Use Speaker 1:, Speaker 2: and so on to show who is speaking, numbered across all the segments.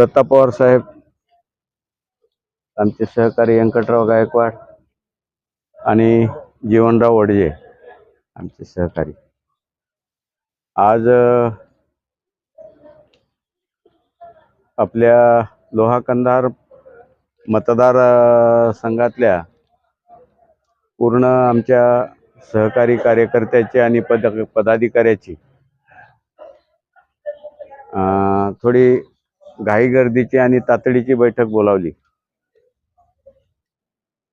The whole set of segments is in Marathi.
Speaker 1: दत्ता पवार साहेब आमचे सहकारी व्यंकटराव गायकवाड आणि जीवनराव वडजे आमचे सहकारी. आज आपल्या लोहा कंधार मतदार संघातल्या पूर्ण आमच्या सहकारी कार्यकर्त्याची आणि पद पदाधिकाऱ्याची थोडी घाई गर्दीची आणि तातडीची बैठक बोलावली.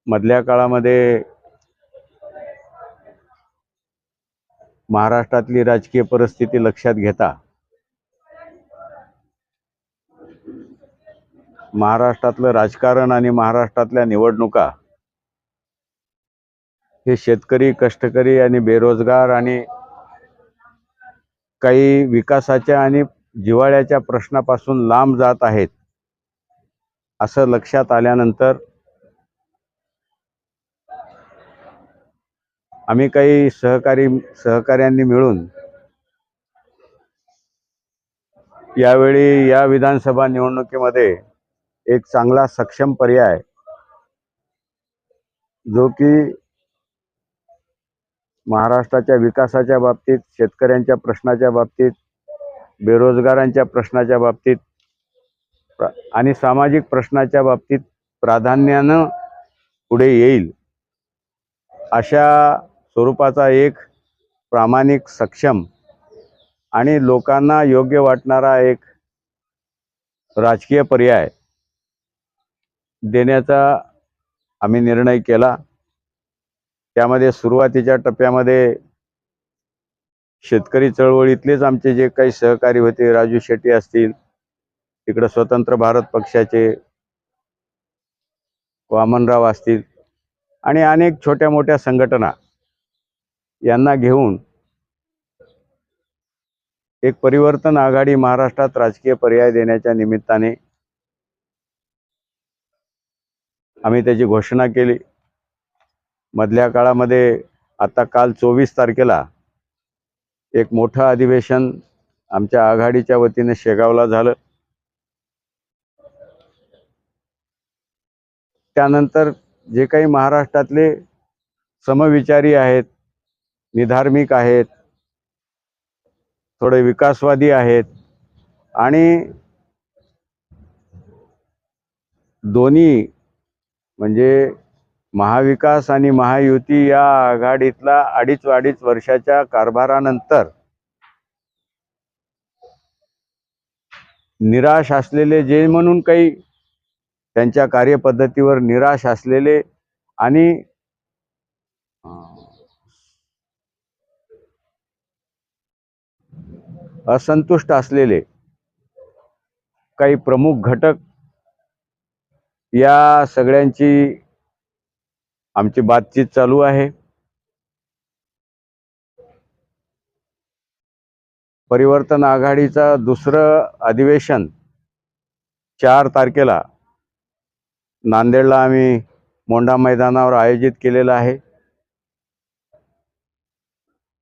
Speaker 1: मधल्या काळामध्ये महाराष्ट्रातली राजकीय परिस्थिती लक्षात घेता महाराष्ट्रातलं राजकारण आणि महाराष्ट्रातल्या निवडणुका हे शेतकरी कष्टकरी आणि बेरोजगार आणि काही विकासाच्या आणि जिव्हाळ्याच्या प्रश्नापासून लांब जात आहेत असं लक्षात आल्यानंतर आम्ही काही सहकारी सहकाऱ्यांनी मिळून यावेळी या विधानसभा निवडणुकीमध्ये एक चांगला सक्षम पर्याय जो की महाराष्ट्राच्या विकासाच्या बाबतीत शेतकऱ्यांच्या प्रश्नाच्या बाबतीत बेरोजगारांच्या प्रश्नाच्या बाबतीत आणि सामाजिक प्रश्नाच्या बाबतीत प्राधान्यानं पुढे येईल अशा स्वरूपाचा एक प्रामाणिक सक्षम आणि लोकांना योग्य वाटणारा एक राजकीय पर्याय देण्याचा आम्ही निर्णय केला. त्यामध्ये सुरुवातीच्या टप्प्यामध्ये शेतकरी चळवळीतलेच आमचे जे काही सहकारी होते राजू शेट्टी असतील तिकडं स्वतंत्र भारत पक्षाचे वामनराव असतील आणि अनेक छोट्या मोठ्या संघटना यांना घेऊन एक परिवर्तन आघाडी महाराष्ट्रात राजकीय पर्याय देण्याच्या निमित्ताने आम्ही त्याची घोषणा केली. मधल्या काळामध्ये आता काल चोवीस तारखेला एक मोठं अधिवेशन आमच्या आघाडीच्या वतीने शेगावला झालं. त्यानंतर जे काही महाराष्ट्रातले समविचारी आहेत निधार्मिक आहेत थोडे विकासवादी आहेत आणि दोन्ही म्हणजे महाविकास आणि महायुती या आघाडीतला अडीच अडीच वर्षाच्या कारभारानंतर निराश असलेले जे म्हणून काही त्यांच्या कार्यपद्धतीवर निराश असलेले आणि असंतुष्ट असलेले काही प्रमुख घटक या सगळ्यांची आमची बातचीत चालू आहे. परिवर्तन आघाडीचा दुसरं अधिवेशन चार तारखेला नांदेडला आम्ही मोंढा मैदानावर आयोजित केलेलं आहे.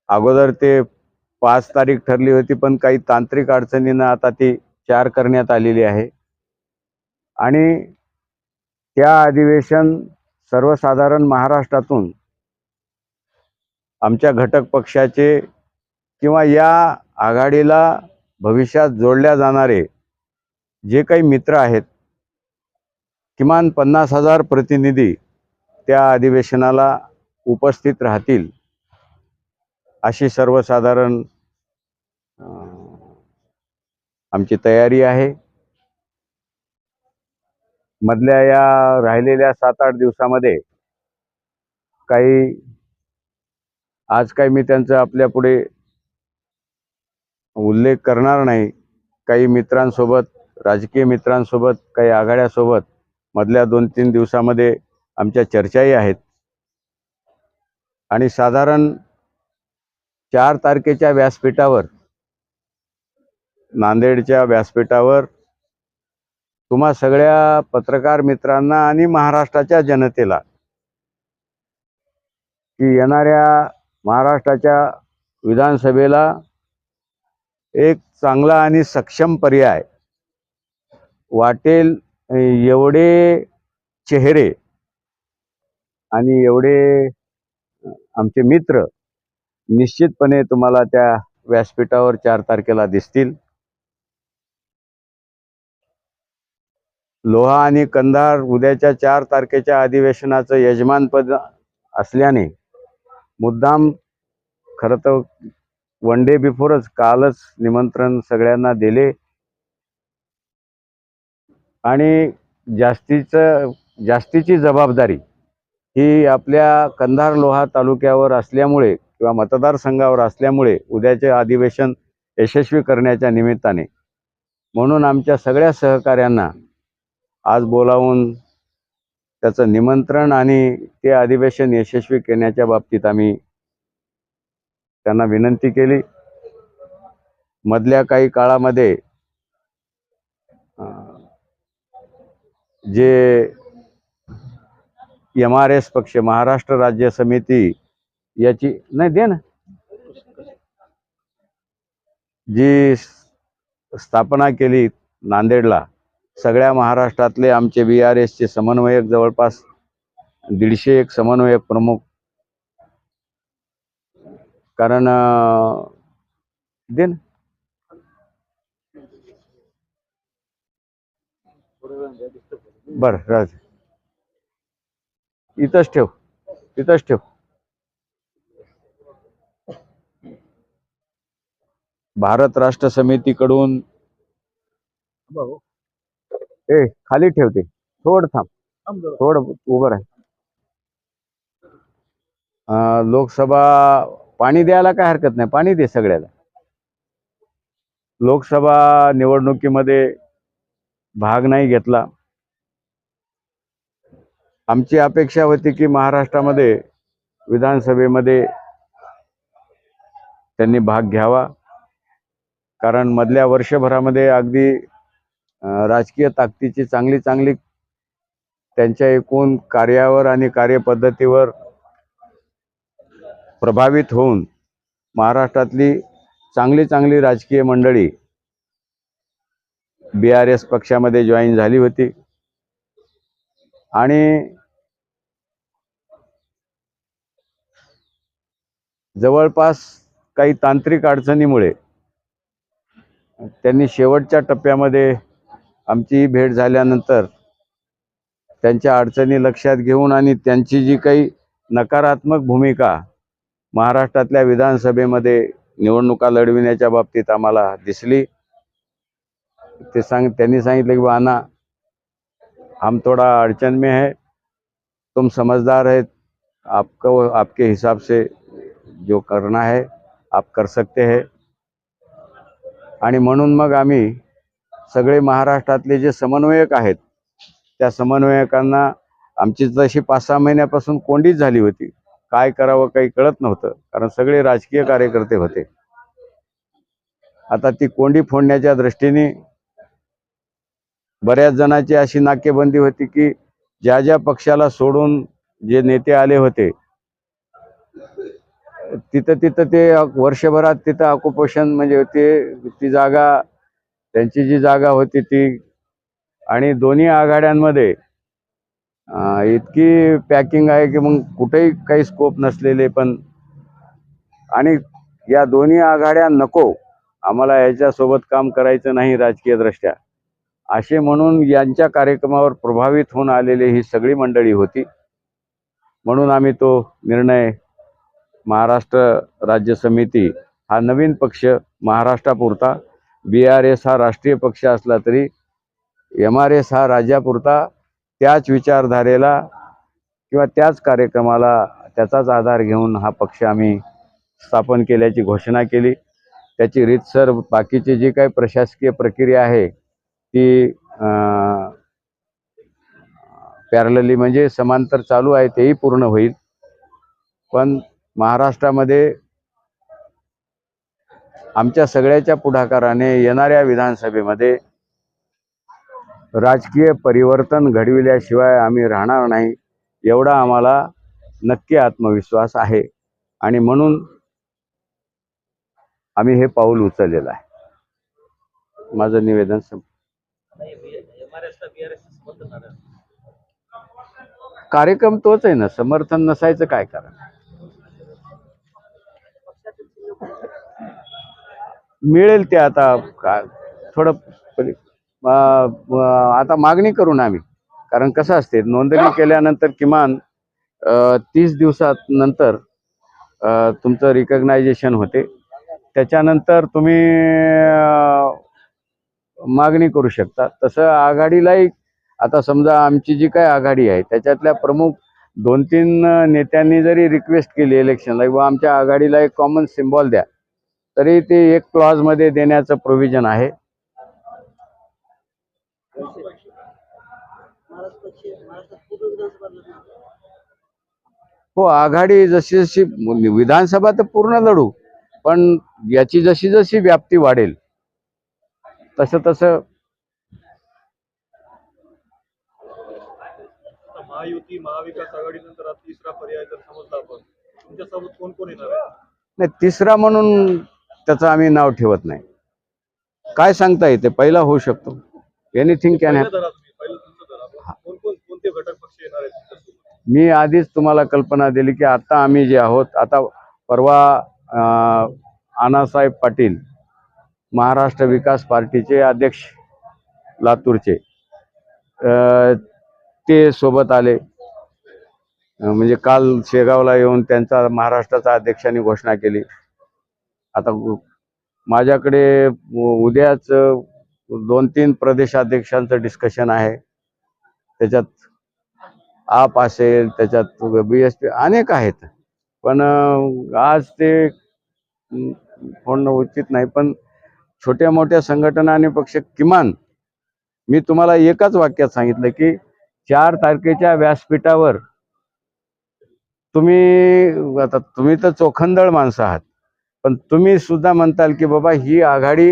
Speaker 1: अगोदर ते पाच तारीख ठरली होती पण काही तांत्रिक अडचणीनं आता ती चार करण्यात आलेली आहे. आणि त्या अधिवेशन सर्वसाधारण महाराष्ट्रातून आमच्या घटक पक्षाचे किंवा या आघाडीला भविष्यात जोडल्या जाणारे जे काही मित्र आहेत किमान पन्नास हजार प्रतिनिधी त्या अधिवेशनाला उपस्थित राहतील अशी सर्वसाधारण आमची तयारी आहे. मधल्या या राहिलेल्या सात आठ दिवसामध्ये काही आज काही मी त्यांचा आपल्या पुढे उल्लेख करणार नाही. काही मित्रांसोबत राजकीय मित्रांसोबत काही आघाड्यासोबत मधल्या दोन तीन दिवसामध्ये आमच्या चर्चाही आहेत. आणि साधारण चार तारखेच्या व्यासपीठावर नांदेडच्या व्यासपीठावर तुम्हा सगळ्या पत्रकार मित्रांना आणि महाराष्ट्राच्या जनतेला की येणाऱ्या महाराष्ट्राच्या विधानसभेला एक चांगला आणि सक्षम पर्याय वाटेल एवढे चेहरे आणि एवढे आमचे मित्र निश्चितपणे तुम्हाला त्या व्यासपीठावर चार तारखेला दिसतील. लोहा आणि कंधार उद्याच्या चार तारखेच्या अधिवेशनाचं यजमानपद असल्याने मुद्दाम खरं तर वन डे बिफोरच कालच निमंत्रण सगळ्यांना दिले. आणि जास्तीचं जास्तीची जबाबदारी ही आपल्या कंधार लोहा तालुक्यावर असल्यामुळे किंवा मतदारसंघावर असल्यामुळे उद्याचे अधिवेशन यशस्वी करण्याच्या निमित्ताने. म्हणून आमच्या सगळ्या सहकाऱ्यांना आज बोलावून त्याचं निमंत्रण आणि ते अधिवेशन यशस्वी करण्याच्या बाबतीत आम्ही त्यांना विनंती केली. मधल्या काही काळामध्ये जे एम आर एस पक्ष महाराष्ट्र राज्य समिती याची नाही दे ना. जी स्थापना केली नांदेडला सगळ्या महाराष्ट्रातले आमचे बी आर एसचे समन्वयक जवळपास दीडशे एक समन्वयक प्रमुख. कारण अं, दे ना. बर राज इथंच ठेव इथंच ठेव. भारत राष्ट्र समितीकडून ए खाली ठेवते थोड थांब. थोड उभं राह. लोकसभा पाणी द्यायला काय हरकत नाही. पाणी दे सगळ्याला. लोकसभा निवडणुकीमध्ये भाग नाही घेतला. आमची अपेक्षा होती की महाराष्ट्रामध्ये विधानसभेमध्ये त्यांनी भाग घ्यावा. कारण मधल्या वर्षभरामध्ये अगदी राजकीय ताकदीची चांगली चांगली त्यांच्या एकूण कार्यावर आणि कार्यपद्धतीवर प्रभावित होऊन महाराष्ट्रातली चांगली चांगली राजकीय मंडळी बी आर एस पक्षामध्ये जॉईन झाली होती. आणि जवळपास काही तांत्रिक अडचणीमुळे त्यांनी शेवटच्या टप्प्यामध्ये आमची भेट झाल्यानंतर त्यांच्या अडचणी लक्षात घेऊन आणि त्यांची जी काही नकारात्मक भूमिका महाराष्ट्रातल्या विधानसभेमध्ये निवडणुका लढविण्याच्या बाबतीत आम्हाला दिसली ते सांग त्यांनी सांगितलं की बाना हम थोड़ा अडचण में है तुम समझदार है आपको आपके हिसाब से जो करना है आप कर सकते है. आणि म्हणून मग आम्ही सगळे महाराष्ट्रातले जे समन्वयक आहेत त्या समन्वयकांना आमची जशी पाच सहा महिन्यापासून कोंडीच झाली होती काय करावं काही कळत नव्हतं कारण सगळे राजकीय कार्यकर्ते होते. आता ती कोंडी फोडण्याच्या दृष्टीने बऱ्याच जणांची अशी नाकेबंदी होती की ज्या ज्या पक्षाला सोडून जे नेते आले होते तिथं तिथं ते वर्षभरात तिथं ऑक्युपेशन म्हणजे ते ती जागा त्यांची जी जागा होती ती आणि दोन्ही आघाड्यांमध्ये इतकी पॅकिंग आहे की मग कुठेही काही स्कोप नसलेले पण आणि या दोन्ही आघाड्या नको. आम्हाला याच्यासोबत काम करायचं नाही राजकीयदृष्ट्या. असे म्हणून यांच्या कार्यक्रमावर प्रभावित होऊन आलेली ही सगळी मंडळी होती. म्हणून आम्ही तो निर्णय महाराष्ट्र राज्य समिती हा नवीन पक्ष महाराष्ट्रापुरता बी आर एस हा राष्ट्रीय पक्ष असला तरी एम आर एस हा राज्यापुरता त्याच विचारधारेला किंवा त्याच कार्यक्रमाला त्याचाच आधार घेऊन हा पक्ष आम्ही स्थापन केल्याची घोषणा केली. त्याची रीतसर बाकीची जी काही प्रशासकीय प्रक्रिया आहे ती पॅरलली म्हणजे समांतर चालू आहे तेही पूर्ण होईल. पण महाराष्ट्रामध्ये आमच्या सगळ्याच्या पुढाकाराने येणाऱ्या विधानसभेमध्ये राजकीय परिवर्तन घडविल्याशिवाय आम्ही राहणार नाही एवढा आम्हाला नक्की आत्मविश्वास आहे. आणि म्हणून आम्ही हे पाऊल उचललेलं आहे. माझं निवेदन कार्यक्रम तोच आहे ना समर्थन नसायचं काय कारण? मिळेल ते आता का थोडं आता मागणी करून आम्ही. कारण कसं असते नोंदणी केल्यानंतर किमान तीस दिवसात नंतर तुमचं रिकग्नायझेशन होते. त्याच्यानंतर तुम्ही मागणी करू शकता. तसं आघाडीलाही आता समजा आमची जी काय आघाडी आहे त्याच्यातल्या प्रमुख दोन तीन नेत्यांनी जरी रिक्वेस्ट केली इलेक्शनला किंवा आमच्या आघाडीला एक कॉमन सिम्बॉल द्या तरी ते एक क्लॉजमध्ये देण्याचं प्रोव्हिजन आहे. हो आघाडी जशी जशी विधानसभा तर पूर्ण लढू पण याची जशी जशी व्याप्ती वाढेल तसं तसं
Speaker 2: महायुती महाविकास आघाडीनंतर तिसरा पर्याय जर समजला आपण तुमच्यासोबत कोण कोण येणार
Speaker 1: नाही तिसरा म्हणून त्याचं आम्ही नाव ठेवत नाही. काय सांगता येते? पहिला होऊ शकतो. एनिथिंग कॅन
Speaker 2: हॅप
Speaker 1: मी आधीच तुम्हाला कल्पना दिली की आता आम्ही जे आहोत आता परवा आनासाहेब पाटील महाराष्ट्र विकास पार्टीचे अध्यक्ष लातूरचे ते सोबत आले. म्हणजे काल शेगावला येऊन त्यांचा महाराष्ट्राचा अध्यक्षांनी घोषणा केली. आता माझ्याकडे उद्याच दोन तीन प्रदेशाध्यक्षांचं डिस्कशन आहे. त्याच्यात आप असेल त्याच्यात बी एस पी अनेक आहेत. पण आज ते अं, उचित नाही पण छोट्या मोठ्या संघटना आणि पक्ष किमान मी तुम्हाला एकाच वाक्यात सांगितलं की चार तारखेच्या व्यासपीठावर तुम्ही आता तुम्ही तर चोखंदळ माणसं आहात. पण तुम्ही सुद्धा म्हणताल की बाबा ही आघाडी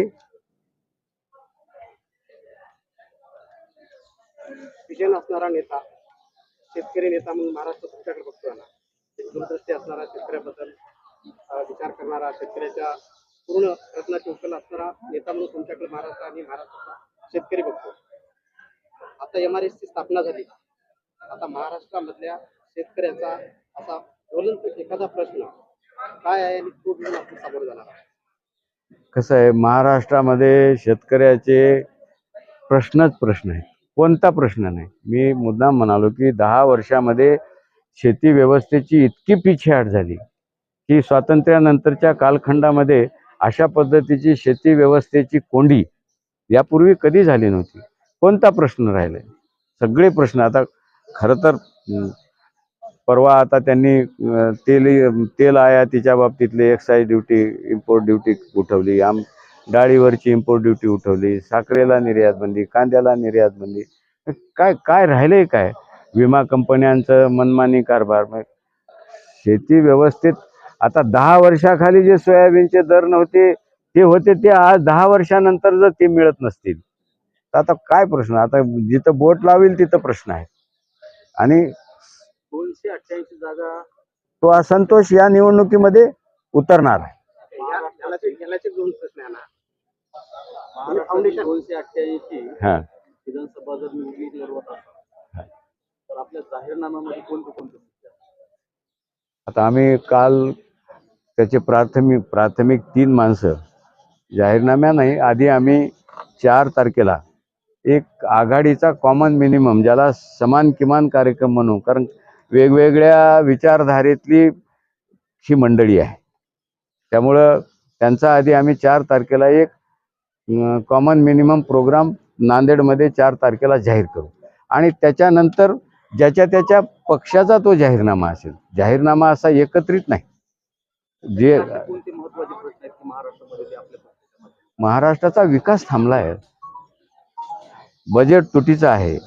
Speaker 3: विजन असणारा नेता शेतकरी नेता म्हणून महाराष्ट्र तुमच्याकडे बघतोय ना. दूरदृष्टी असणारा शेतकऱ्याबद्दल विचार करणारा शेतकऱ्याच्या पूर्ण प्रश्नाची उकल असणारा नेता म्हणून तुमच्याकडे महाराष्ट्र आणि महाराष्ट्राचा शेतकरी बघतो आता एम आर ची स्थापना झाली. आता महाराष्ट्रामधल्या शेतकऱ्याचा असा ज्वलंत एखादा प्रश्न काय आहे आणि तो घेऊन आपण सामोरं जाणार आहोत.
Speaker 1: कसं आहे महाराष्ट्रामध्ये शेतकऱ्याचे प्रश्नच प्रश्न आहे कोणता प्रश्न नाही. मी मुद्दाम म्हणालो की दहा वर्षामध्ये शेती व्यवस्थेची इतकी पिछेहाट झाली की स्वातंत्र्यानंतरच्या कालखंडामध्ये अशा पद्धतीची शेती व्यवस्थेची कोंडी यापूर्वी कधी झाली नव्हती? कोणता प्रश्न राहिलाय? सगळे प्रश्न. आता खरं तर अं, परवा आता त्यांनी तेल तेल तेल आयातीच्या बाबतीतली एक्साईज ड्युटी इम्पोर्ट ड्युटी उठवली. आम डाळीवरची इम्पोर्ट ड्युटी उठवली. साखरेला निर्यात बंदी कांद्याला निर्यात बंदी. काय काय राहिलंय काय? विमा कंपन्यांचं मनमानी कारभार. शेती व्यवस्थेत. आता दहा वर्षाखाली जे सोयाबीनचे दर नव्हते ते होते ते आज दहा वर्षानंतर जर ते मिळत नसतील. तर आता काय प्रश्न? आता जिथं बोट लावेल तिथं प्रश्न आहे. आणि
Speaker 3: दोनशे अठ्ठ्याऐंशी जागा
Speaker 1: तो असंतोष या निवडणुकीमध्ये उतरणार आहे.
Speaker 3: या- याला ते- याला ते दोन प्रश्न आहे ना. फाउंडेशन दोनशे अठ्ठ्याऐंशी
Speaker 1: हा.
Speaker 3: विधानसभा जर निवडणूक लढवत असाल तर आपल्या जाहीरनाम्यामध्ये कोणते कोणते मुद्दे आहेत?
Speaker 1: आता आम्ही काल त्याचे प्राथमिक प्राथमिक तीन माणसं जाहीरनाम्या नाही आधी आम्ही चार तारखेला एक आघाडीचा कॉमन मिनिमम ज्याला समान किमान कार्यक्रम म्हणू कारण वेगवेगळ्या विचारधारेतली ही मंडळी आहे. त्यामुळं त्यांचा आधी आम्ही चार तारखेला एक कॉमन मिनिमम प्रोग्राम नांदेडमध्ये चार तारखेला जाहीर करू. आणि त्याच्यानंतर ज्याच्या त्याच्या पक्षाचा तो जाहीरनामा असेल. जाहीरनामा असा एकत्रित नाही. जे महाराष्ट्राचा विकास थांबला आहे बजेट तुटीचं आहे.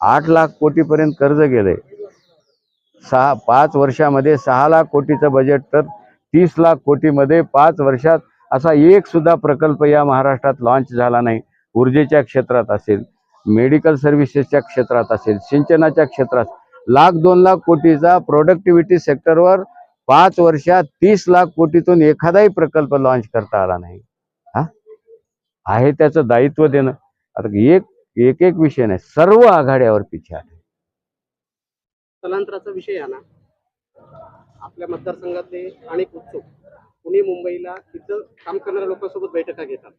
Speaker 1: आठ लाख कोटीपर्यंत कर्ज गेलंय. सहा पाच वर्षामध्ये सहा लाख कोटीचं बजेट तर तीस लाख कोटीमध्ये पाच वर्षात असा एक सुद्धा प्रकल्प या महाराष्ट्रात लॉन्च झाला नाही. ऊर्जेच्या क्षेत्रात असेल मेडिकल सर्व्हिसेसच्या क्षेत्रात असेल सिंचनाच्या क्षेत्रात लाख दोन लाख कोटीचा प्रोडक्टिव्हिटी सेक्टरवर पाच वर्षात तीस लाख कोटीतून एखादाही प्रकल्प लॉन्च करता आला नाही. हा? आहे त्याचं दायित्व देणं. आता एक एक एक विषय नाही सर्व आघाड्यावर पिछे आहे
Speaker 3: स्थलांतराचा विषय आहे ना आपल्या मतदारसंघातले अनेक उत्सुक पुणे मुंबईला तिथं काम करणाऱ्या लोकांसोबत बैठका घेतात.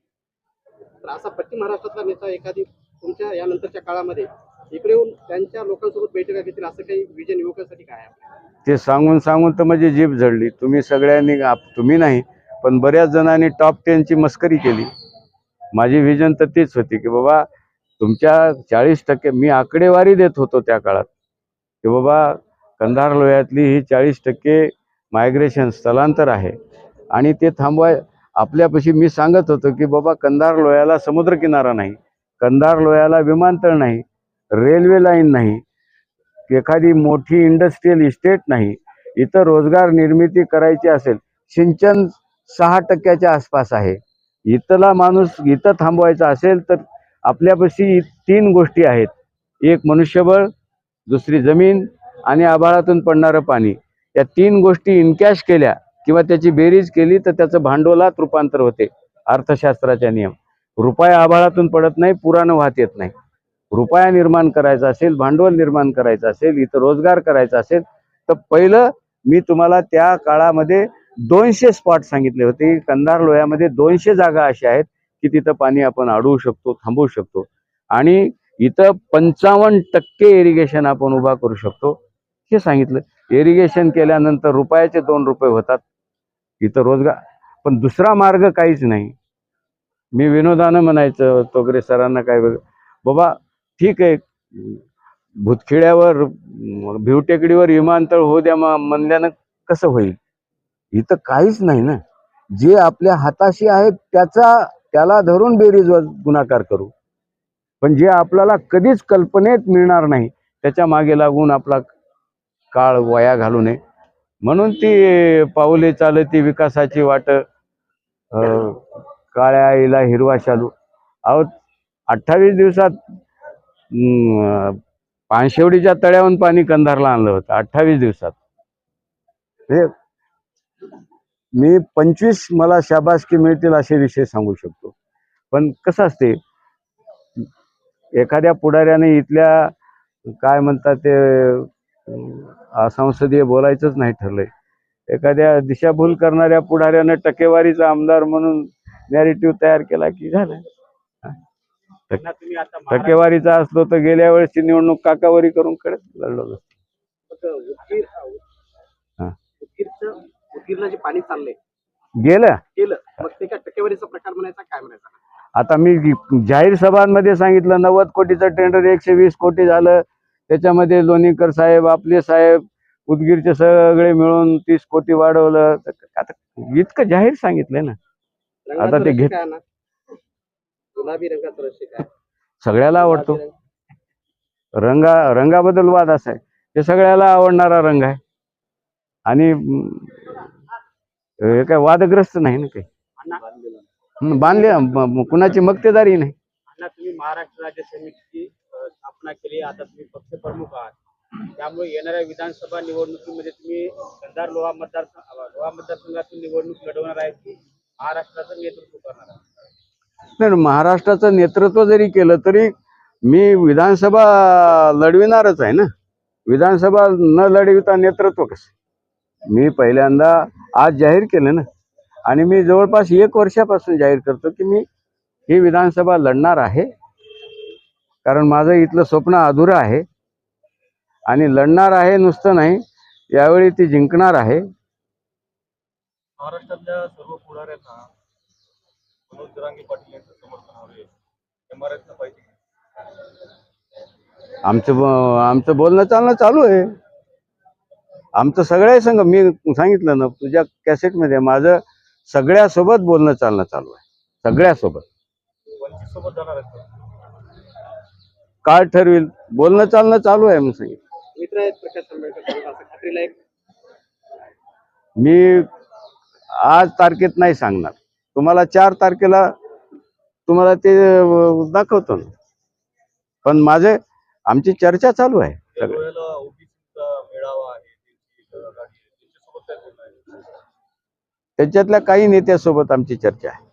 Speaker 3: तर असा पश्चिम महाराष्ट्रातला नेता एखादी तुमच्या यानंतरच्या काळामध्ये इकडे येऊन त्यांच्या लोकांसोबत बैठका घेतील असं काही विजन युवकांसाठी काय आहे
Speaker 1: ते सांगून सांगून तर माझी जीभ जडली तुम्ही सगळ्यांनी तुम्ही नाही पण बऱ्याच जणांनी टॉप टेनची मस्करी केली. माझी विजन तर तीच होती की बाबा तुमच्या चाळीस टक्के मी आकडेवारी देत होतो त्या काळात की बाबा कंधार लोह्यातली ही चाळीस टक्के मायग्रेशन स्थलांतर आहे. आणि ते थांबवाय आपल्यापाशी मी सांगत होतो की बाबा कंधार लोह्याला समुद्रकिनारा नाही कंधार लोह्याला विमानतळ नाही रेल्वे लाईन नाही एखादी मोठी इंडस्ट्रीयल इस्टेट नाही इथं रोजगार निर्मिती करायची असेल सिंचन सहा टक्क्याच्या आसपास आहे. इथला माणूस इथं थांबवायचा असेल तर आपल्यापाशी तीन गोष्टी आहेत. एक मनुष्यबळ दुसरी जमीन आणि आभाळातून पडणारं पाणी. या तीन गोष्टी इनकॅश केल्या किंवा त्याची बेरीज केली तर त्याचं भांडवलात रूपांतर होते. अर्थशास्त्राच्या नियम. रुपया आभाळातून पडत नाही पुरानं वाहत येत नाही. रुपया निर्माण करायचा असेल भांडवल निर्माण करायचं असेल इथं रोजगार करायचा असेल तर पहिलं मी तुम्हाला त्या काळामध्ये दोनशे स्पॉट सांगितले होते. कंधार लोह्यामध्ये दोनशे जागा अशा आहेत. की तिथं पाणी आपण अडवू शकतो थांबवू शकतो. आणि इथं पंचावन्न टक्के इरिगेशन आपण उभा करू शकतो. हे सांगितलं. इरिगेशन केल्यानंतर रुपयाचे दोन रुपये होतात. इथं रोजगार पण दुसरा मार्ग काहीच नाही. मी विनोदानं म्हणायचं तोगरे सरांना काय वेगळं बाबा ठीक आहे. भूतखिड्यावर भिवटेकडीवर विमानतळ होऊ द्या म्हणल्यानं कसं होईल? इथं काहीच नाही ना. जे आपल्या हाताशी आहे त्याचा त्याला धरून बेरीजवर गुणाकार करू. पण जे आपल्याला कधीच कल्पनेत मिळणार नाही त्याच्यामागे लागून आपला काळ वया घालू नये. म्हणून ती पाऊले चालती विकासाची वाट काळ्या आईला हिरवा शालू. अहो अठ्ठावीस दिवसात पानशेवडीच्या तळ्याहून पाणी कंधारला आणलं होतं अठ्ठावीस दिवसात. हे मी पंचवीस मला शाबासकी मिळतील असे विषय सांगू शकतो. पण कसं असते एखाद्या पुढाऱ्याने इथल्या काय म्हणतात ते अं, असंसदीय बोलायचंच नाही ठरलंय. एखाद्या दिशाभूल करणाऱ्या पुढाऱ्यानं टक्केवारीचा आमदार म्हणून नॅरेटिव्ह तयार केला की झालं. टक्केवारीचा असलो तर गेल्या वेळेसची निवडणूक काकावरी करून कडे लढलो असतो.
Speaker 3: मग उदगीर
Speaker 1: हा.
Speaker 3: उदगीरचं उदगीरला जे पाणी चाललंय.
Speaker 1: गेलं?
Speaker 3: केलं मग ते काय टक्केवारीचा प्रकार म्हणायचा काय म्हणायचा?
Speaker 1: आता मी जाहीर सभांमध्ये सांगितलं नव्वद कोटीचं टेंडर एकशे वीस कोटी झालं. त्याच्यामध्ये लोणीकर साहेब आपले साहेब उदगीरचे सगळे मिळून तीस कोटी वाढवलं. तर आता इतकं जाहीर सांगितलंय ना. आता ते घेत-
Speaker 3: गुलाबी रंगाचं रहस्य काय
Speaker 1: सगळ्याला आवडतो.
Speaker 3: रंग-
Speaker 1: रंगा रंगाबद्दल वाद असा आहे. ते सगळ्याला आवडणारा रंग आहे. आणि हे काय वादग्रस्त नाही ना काही. बांधले कुणाची मक्तेदारी नाही.
Speaker 3: तुम्ही महाराष्ट्र राज्य समितीची स्थापना केली. आता तुम्ही पक्ष प्रमुख आहात. त्यामुळे येणाऱ्या विधानसभा निवडणुकीमध्ये तुम्ही कंधार लोहा मतदार लोहा मतदारसंघातून निवडणूक लढवणार आहे की महाराष्ट्राचं नेतृत्व करणार आहे?
Speaker 1: नाही महाराष्ट्राचं नेतृत्व जरी केलं तरी मी विधानसभा लढविणारच आहे ना. विधानसभा न लढविता नेतृत्व कसं? मी पहिल्यांदा आज जाहीर केलं ना. आणि मी जवळपास एक वर्षापासून जाहीर करतो की मी ही विधानसभा लढणार आहे. कारण माझं इथलं स्वप्न अधुरं आहे. आणि लढणार आहे नुसतं नाही यावेळी ती जिंकणार आहे.
Speaker 2: महाराष्ट्रातल्या सर्व पुढाऱ्यांना मनोज जरांगे पाटील यांचं समर्थन हवे एम आर एफचं पाहिजे.
Speaker 1: आमचं आमचं बोलणं चालणं चालू आहे. आमचं सगळ्या संघ मी सांगितलं ना तुझ्या कॅसेटमध्ये माझं सगळ्यासोबत बोलणं चालणं चालू आहे. सगळ्यासोबत.
Speaker 2: वंचित सोबत जाणार आहेत का?
Speaker 1: काळ ठरविल. बोलणं चालणं चालू आहे म्हणून सांगितलं.
Speaker 3: मित्र आहेत प्रकाश आंबेडकर साहेब, असं खात्रीला एक.
Speaker 1: मी आज तारखेत नाही सांगणार. तुम्हाला चार तारखेला तुम्हाला ते दाखवतो ना. पण माझे आमची चर्चा चालू आहे. सगळं
Speaker 2: वेळेला ओबीसीचा मेळावा आहे त्यांची आघाडी आहे त्यांच्यासोबत काय बोलणं आहे
Speaker 1: त्याच्यातल्या काही नेत्यासोबत आमची चर्चा आहे.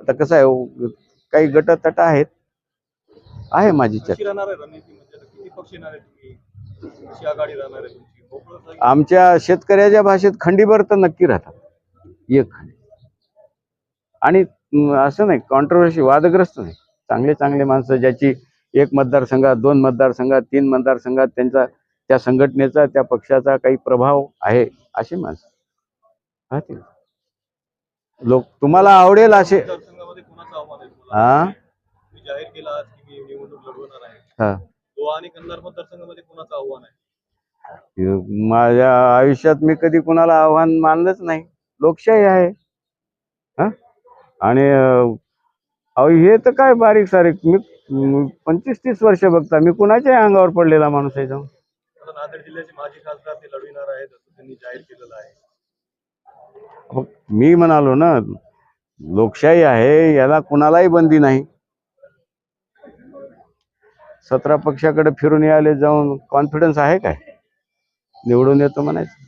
Speaker 1: आता कसं आहे काही गट तट आहेत. आहे माझी चर्चा.
Speaker 2: म्हणजे?
Speaker 1: आमच्या शेतकऱ्याच्या भाषेत खंडीभर तर नक्की राहतात. एक खंडी. आणि असं नाही कॉन्ट्रोवर्सी वादग्रस्त नाही. चांगले चांगले माणसं ज्याची एक मतदारसंघात दोन मतदारसंघात तीन मतदारसंघात त्यांचा त्या संघटनेचा त्या पक्षाचा काही प्रभाव आहे अशी माणसं राहतील. लोक तुम्हाला आवडेल असे. हा? हा. माझ्या आयुष्यात मी कधी कुणाला आव्हान मानलंच नाही. लोकशाही आहे. हा? आणि अहो हे तर काय बारीक सारीक. मी पंचवीस तीस वर्ष बघता मी कुणाच्याही अंगावर पडलेला माणूस आहे जाऊन
Speaker 2: नांदेड जिल्ह्याचे माजी खासदार ते लढविणार आहेत असं त्यांनी जाहीर केलेलं आहे.
Speaker 1: हो, मी म्हणालो ना लोकशाही आहे याला कुणालाही बंदी नाही. सतरा पक्षाकडे फिरून यायले जाऊन कॉन्फिडन्स आहे काय? निवडून येतो म्हणायचं.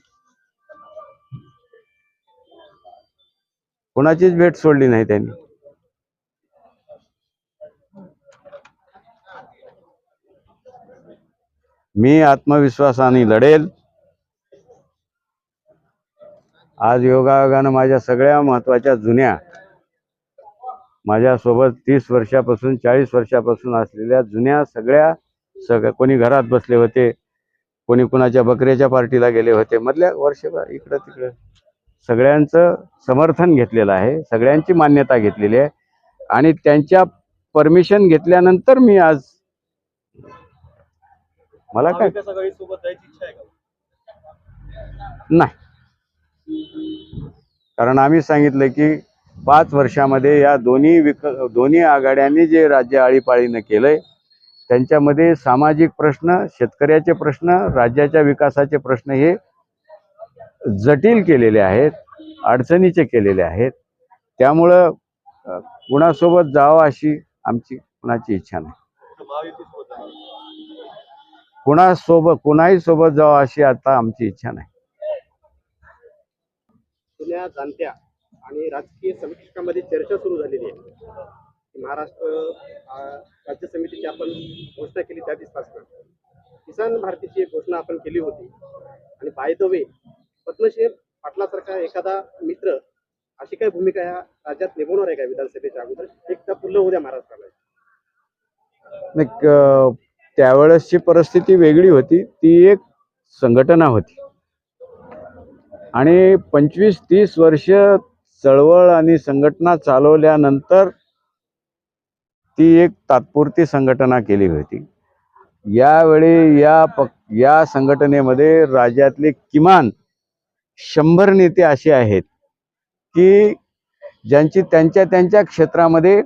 Speaker 1: कोणाचीच भेट सोडली नाही त्यांनी. मी आत्मविश्वासाने लढेल. आज योगायोगानं माझ्या सगळ्या महत्त्वाच्या जुन्या माझ्यासोबत तीस वर्षापासून चाळीस वर्षापासून असलेल्या जुन्या सगळ्या सगळ्या कोणी घरात बसले होते कोणी कुणाच्या बकऱ्याच्या पार्टीला गेले होते मधल्या वर्षभर इकडं तिकडं सगळ्यांचं समर्थन घेतलेलं आहे सगळ्यांची मान्यता घेतलेली आहे आणि त्यांच्या परमिशन घेतल्यानंतर मी आज मला काय?
Speaker 2: सोबत जायची इच्छा आहे का?
Speaker 1: नाही. कारण आम्ही सांगितलं की पाच वर्षामध्ये या दोन्ही विक दोन्ही आघाड्यांनी जे राज्य आळीपाळीनं केलंय त्यांच्यामध्ये सामाजिक प्रश्न शेतकऱ्याचे प्रश्न राज्याच्या विकासाचे प्रश्न हे जटिल केलेले आहेत अडचणीचे केलेले आहेत. त्यामुळं कुणासोबत जावं अशी आमची कुणाची इच्छा नाही. कुणासोबत कुणाही सोबत जावं अशी आता आमची इच्छा नाही.
Speaker 3: जुन्या जाणत्या आणि राजकीय समीक्षकांमध्ये चर्चा सुरू झालेली आहे. की महाराष्ट्र राज्य समितीची आपण घोषणा केली त्या दिवसापासून. किसान भारतीची एक घोषणा आपण केली होती. आणि बाय द वे पद्मश्री पाटलासारखा एखादा मित्र अशी काय भूमिका या राज्यात निभवणार आहे का विधानसभेच्या अगोदर? एक तर फुल्ल उद्या महाराष्ट्राला
Speaker 1: नाही त्यावेळेसची परिस्थिती वेगळी होती. ती एक संघटना होती. आणि पंचवीस तीस वर्ष चळवळ आणि संघटना चालवल्यानंतर ती एक तात्पुरती संघटना केली होती. यावेळी या पक या संघटनेमध्ये राज्यातले किमान शंभर नेते असे आहेत की ज्यांची त्यांच्या त्यांच्या क्षेत्रामध्ये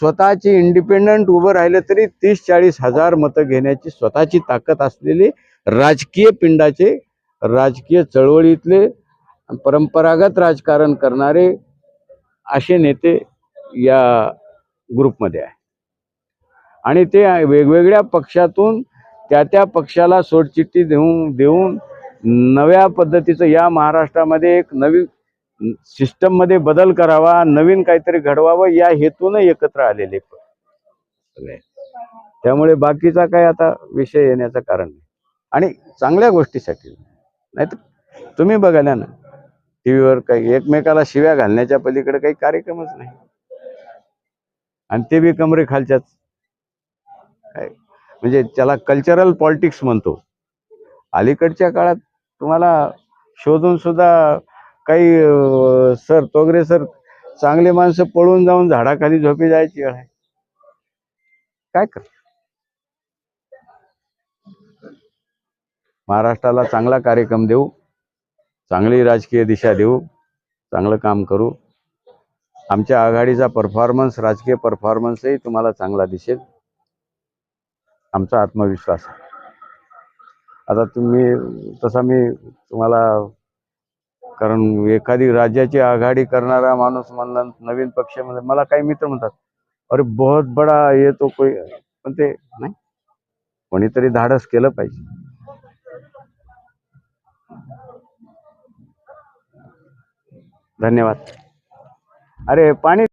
Speaker 1: स्वतःची इंडिपेंडंट उभं राहिलं तरी तीस चाळीस हजार मतं घेण्याची स्वतःची ताकद असलेली राजकीय पिंडाचे राजकीय चळवळीतले परंपरागत राजकारण करणारे असे नेते या ग्रुपमध्ये आहे. आणि ते वेगवेगळ्या पक्षातून त्या त्या पक्षाला सोडचिठ्ठी देऊन देऊन नव्या पद्धतीचं या महाराष्ट्रामध्ये एक नवी सिस्टममध्ये बदल करावा नवीन काहीतरी घडवावं या हेतून एकत्र आलेले सगळे. त्यामुळे बाकीचा काय आता विषय येण्याचं कारण नाही. आणि चांगल्या गोष्टीसाठी नाही तर तुम्ही बघायला ना टी व्हीवर काही एकमेकाला शिव्या घालण्याच्या पलीकडे काही कार्यक्रमच नाही. आणि ते बी कमरे खालच्याच. काय? म्हणजे त्याला कल्चरल पॉलिटिक्स म्हणतो. अलीकडच्या काळात तुम्हाला शोधून सुद्धा काही सर तोगरे सर चांगले माणसं पळून जाऊन झाडाखाली झोपी जायची वेळ आहे. काय कर? महाराष्ट्राला चांगला कार्यक्रम देऊ. चांगली राजकीय दिशा देऊ चांगलं काम करू. आमच्या आघाडीचा परफॉर्मन्स राजकीय परफॉर्मन्सही तुम्हाला चांगला दिसेल. आमचा आत्मविश्वास आहे. आता तुम्ही तसा मी तुम्हाला कारण एखादी राज्याची आघाडी करणारा माणूस म्हणला नवीन पक्षामध्ये मला काही मित्र म्हणतात अरे बहुत बडा येतो कोई. पण ते नाही. कोणीतरी धाडस केलं पाहिजे. धन्यवाद. अरे पाणी